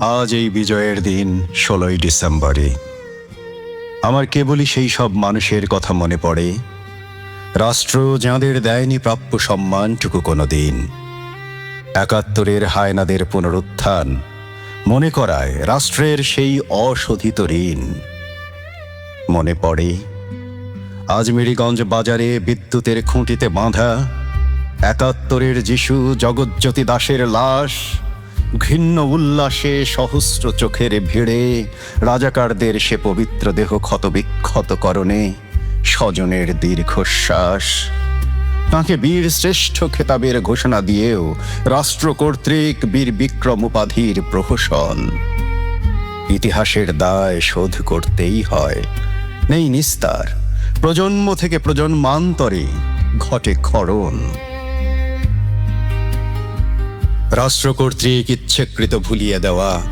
আজ এই বিজয়ের দিন ষোলোই ডিসেম্বরে আমার কেবলই সেই সব মানুষের কথা মনে পড়ে। রাষ্ট্র যাঁদের দেয়নি প্রাপ্য সম্মানটুকু কোনো দিন একাত্তরের হায়নাদের পুনরুত্থান মনে করায় রাষ্ট্রের সেই অশোধিত ঋণ। মনে পড়ে, আজমেরিগঞ্জ বাজারে বিদ্যুতের খুঁটিতে বাঁধা একাত্তরের যিশু জগজ্যোতি দাসের লাশ ঘৃণ্য উল্লাসে সহস্র চোখের ভিড়ে রাজাকারদের সে পবিত্র দেহ ক্ষতবিক্ষত করণে স্বজনের দীর্ঘশ্বাস। তাঁকে বীর শ্রেষ্ঠ খেতাবের ঘোষণা দিয়েও রাষ্ট্র কর্তৃক বীর বিক্রম উপাধির প্রহসন। ইতিহাসের দায় শোধ করতেই হয়। নেই নিস্তার। প্রজন্ম থেকে প্রজন্মান্তরে ঘটে ক্ষরণ। রাষ্ট্র কর্তৃক ইচ্ছেকৃত ভুলিয়ে দেওয়া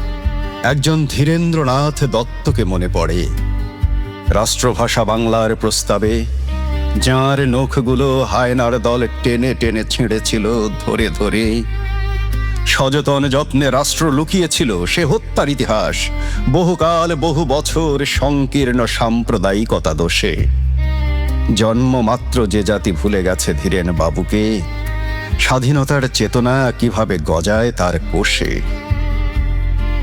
একজন ধীরেন্দ্রনাথ দত্তকে মনে পড়ে। রাষ্ট্রভাষা বাংলার প্রস্তাবে যাঁর নখগুলো হায়নার দল টেনে টেনে ছিঁড়েছিল ধরে ধরে, সযতন যত্নে রাষ্ট্র লুকিয়েছিল সে হত্যার ইতিহাস, বহুকাল বহু বছর সংকীর্ণ সাম্প্রদায়িকতা দোষে। জন্মমাত্র যে জাতি ভুলে গেছে ধীরেন বাবুকে স্বাধীনতার চেতনা কীভাবে গজায় তার কোষে?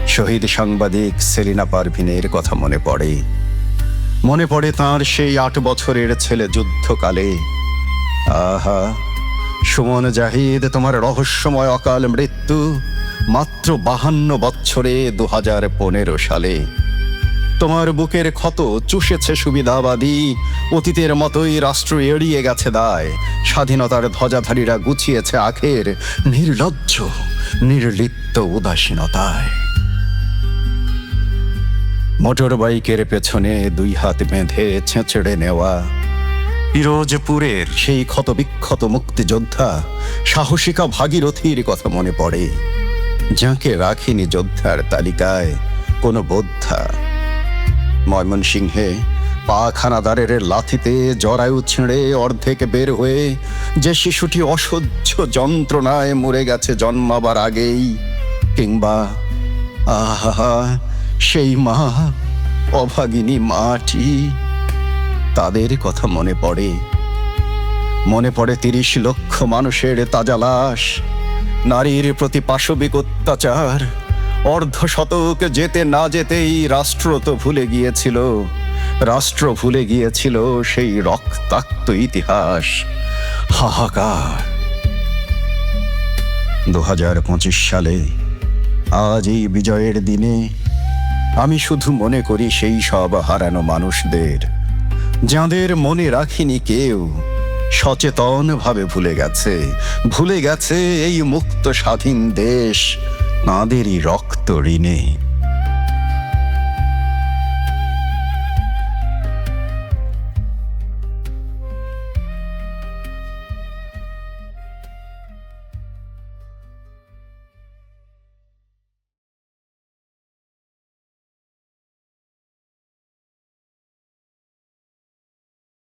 শহীদ সাংবাদিক সেলিনা পারভিনের কথা মনে পড়ে। মনে পড়ে তার সেই আট বছরের ছেলে যুদ্ধকালে। আহা, সুমন জাহিদ, তোমার রহস্যময় অকাল মৃত্যু মাত্র বাহান্ন বৎসরে দু সালে। তোমার বুকের ক্ষত চুষেছে সুবিধাবাদী। অতীতের মতোই রাষ্ট্র এড়িয়ে গেছে দায়। স্বাধীনতার ধ্বজাধারীরা গুছিয়েছে আখের নির্লজ্জ নির্লিপ্ত উদাসীনতায়। মোটর বাইকের পেছনে দুই হাত বেঁধে ছেঁচড়ে নেওয়া। পিরোজপুরের সেই ক্ষতবিক্ষত মুক্তিযোদ্ধা সাহসিকা ভাগীরথীর কথা মনে পড়ে। যাকে রাখিনি যোদ্ধার তালিকায় কোনো বোদ্ধা। ময়মনসিংহে, পাখানাদারের লাথিতে জরায়ু ছিঁড়ে অর্ধেক বের হয়ে যে শিশুটি অসহ্য যন্ত্রণায় মরে গেছে জন্মাবার আগেই, কিংবা আহা সেই মা, অভাগিনী মাটি। তাদের কথা মনে পড়ে। মনে পড়ে তিরিশ লক্ষ মানুষের তাজা লাশ, নারীর প্রতি পাশবিক অত্যাচার। অর্ধ শতক যেতে না যেতেই রাষ্ট্র তো ভুলে গিয়েছিল। রাষ্ট্র ভুলে গিয়েছিল সেই রক্তাক্ত ইতিহাস। হাহাকার। দু হাজার পঁচিশ সালে আজ এই বিজয়ের দিনে আমি শুধু মনে করি সেই সব হারানো মানুষদের, যাদের মনে রাখিনি কেউ, সচেতনভাবে ভুলে গেছে। ভুলে গেছে এই মুক্ত স্বাধীন দেশ তাঁদেরই রক্ত ঋণে।